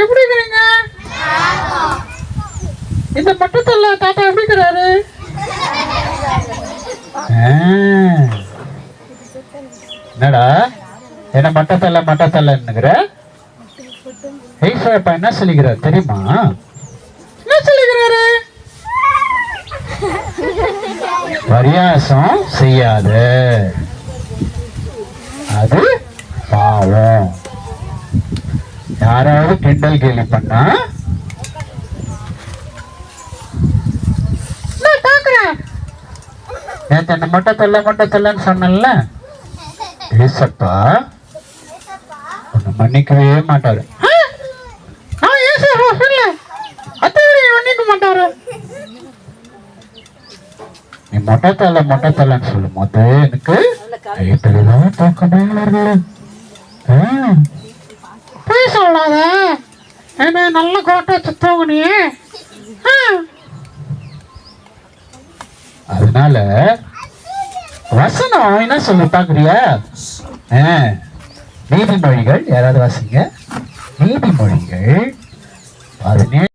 எப்படி இருக்கிறீங்க இந்த மட்டத்தல்ல தாத்தா எப்படி இருக்கிறாரு. என்னடா? என்ன மட்டத்தல்ல மட்டத்தல்லன்னுங்கிற ஐசாப்பா என்ன சொல்லிக்கிறார் தெரியுமா? என்ன சொல்லிக்கிறாரு? பரியாசம் செய்யாத. அது பாவம். யாராவது கிண்டல் கேலி பண்ணா? நான் பாக்குறேன் நேத்து என்ன மட்டும் தொல்ல மட்டும் தொல்லன்னு சொன்னல ஏசப்பா உன்னை மன்னிக்கவே மாட்டாரு. நீ மொட்டை தலை மொட்டை தலைன்னு சொல்லும் போது எனக்கு தூக்கமே வரல என்ன நல்ல கோட்டை சுத்தவங்க நீ? அதனால வசனம் என்ன சொல்லு பாக்குறியா நீதிமொழிகள் யாராவது வாசிங்க? நீதிமொழிகள் பதினேழு